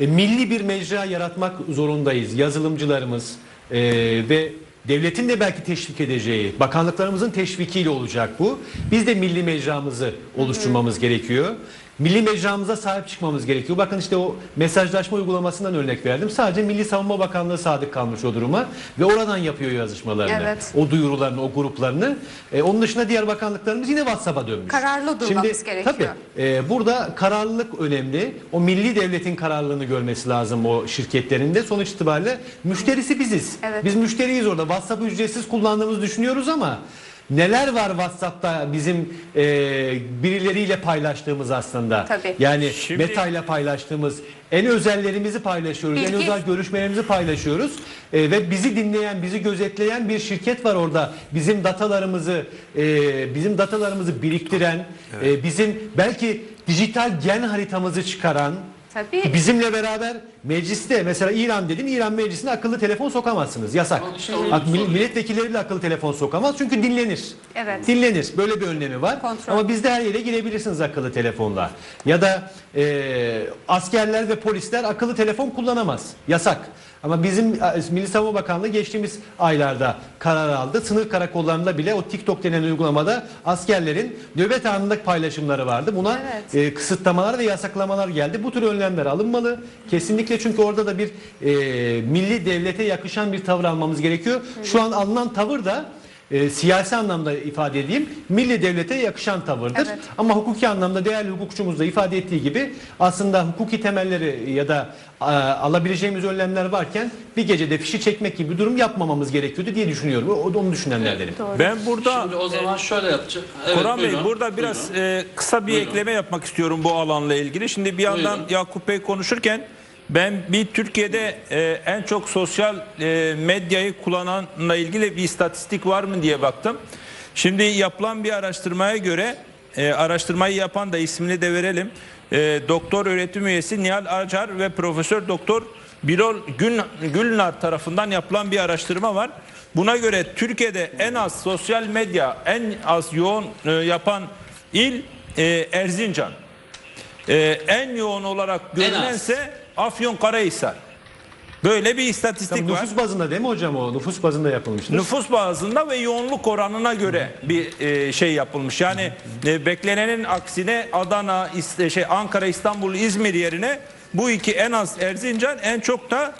e, milli bir mecra yaratmak zorundayız. Yazılımcılarımız e, ve devletin de belki teşvik edeceği, bakanlıklarımızın teşvikiyle olacak bu. Biz de milli mecramızı oluşturmamız gerekiyor. Milli mecramıza sahip çıkmamız gerekiyor. Bakın işte o mesajlaşma uygulamasından örnek verdim. Sadece Milli Savunma Bakanlığı sadık kalmış o duruma ve oradan yapıyor yazışmalarını. Evet. O duyurularını, o gruplarını. E, onun dışında diğer bakanlıklarımız yine WhatsApp'a dönmüş. Kararlı durmamız gerekiyor. Tabii e, burada kararlılık önemli. O milli devletin kararlılığını görmesi lazım o şirketlerinde. Sonuç itibariyle müşterisi biziz. Evet. Biz müşteriyiz orada. WhatsApp'ı ücretsiz kullandığımızı düşünüyoruz ama neler var WhatsApp'ta bizim e, birileriyle paylaştığımız aslında. Tabii. Yani Şimdi- Meta ile paylaştığımız en özellerimizi paylaşıyoruz. En Bilgi- özel görüşmelerimizi paylaşıyoruz. E, ve bizi dinleyen, bizi gözetleyen bir şirket var orada. Bizim datalarımızı e, bizim datalarımızı biriktiren, e, bizim belki dijital gen haritamızı çıkaran Tabii. Bizimle beraber mecliste mesela İran dedin İran meclisine akıllı telefon sokamazsınız. Yasak. İşte Bak, soracağım. milletvekilleri de akıllı telefon sokamaz çünkü dinlenir. Evet. Dinlenir. Böyle bir önlemi var. Kontrol. Ama bizde her yere girebilirsiniz akıllı telefonla. Ya da e, askerler ve polisler akıllı telefon kullanamaz. Yasak. Ama bizim Milli Savunma Bakanlığı geçtiğimiz aylarda karar aldı. Sınır karakollarında bile o TikTok denen uygulamada askerlerin nöbet anındaki paylaşımları vardı. Buna Evet. e, kısıtlamalar ve yasaklamalar geldi. Bu tür önlemler alınmalı. Kesinlikle çünkü orada da bir e, milli devlete yakışan bir tavır almamız gerekiyor. Şu an alınan tavır da e, siyasi anlamda ifade edeyim milli devlete yakışan tavırdır. Evet. Ama hukuki anlamda değerli hukukçumuz da ifade ettiği gibi aslında hukuki temelleri ya da a, alabileceğimiz önlemler varken bir gecede fişi çekmek gibi bir durum yapmamamız gerekiyordu diye düşünüyorum. O, onu düşünenlerdenim. Doğru. Ben burada Şimdi o zaman şöyle yapacak. Evet, Koran Bey burada biraz Buyurun. e, kısa bir Buyurun. ekleme yapmak istiyorum bu alanla ilgili. Şimdi bir yandan Buyurun. Yakup Bey konuşurken ben bir Türkiye'de e, en çok sosyal e, medyayı kullananla ilgili bir istatistik var mı diye baktım. Şimdi yapılan bir araştırmaya göre e, araştırmayı yapan da ismini de verelim. E, doktor öğretim üyesi Nihal Acar ve Profesör Doktor Birol Gün, Gülnar tarafından yapılan bir araştırma var. Buna göre Türkiye'de en az sosyal medya en az yoğun e, yapan il e, Erzincan. E, en yoğun olarak En az. görünense Afyonkarahisar. Böyle bir istatistik Tabii var. nüfus bazında değil mi hocam o? Nüfus bazında yapılmıştır. Nüfus bazında ve yoğunluk oranına göre bir e, şey yapılmış. Yani e, beklenenin aksine Adana, İs- şey Ankara, İstanbul, İzmir yerine bu iki en az Erzincan en çok da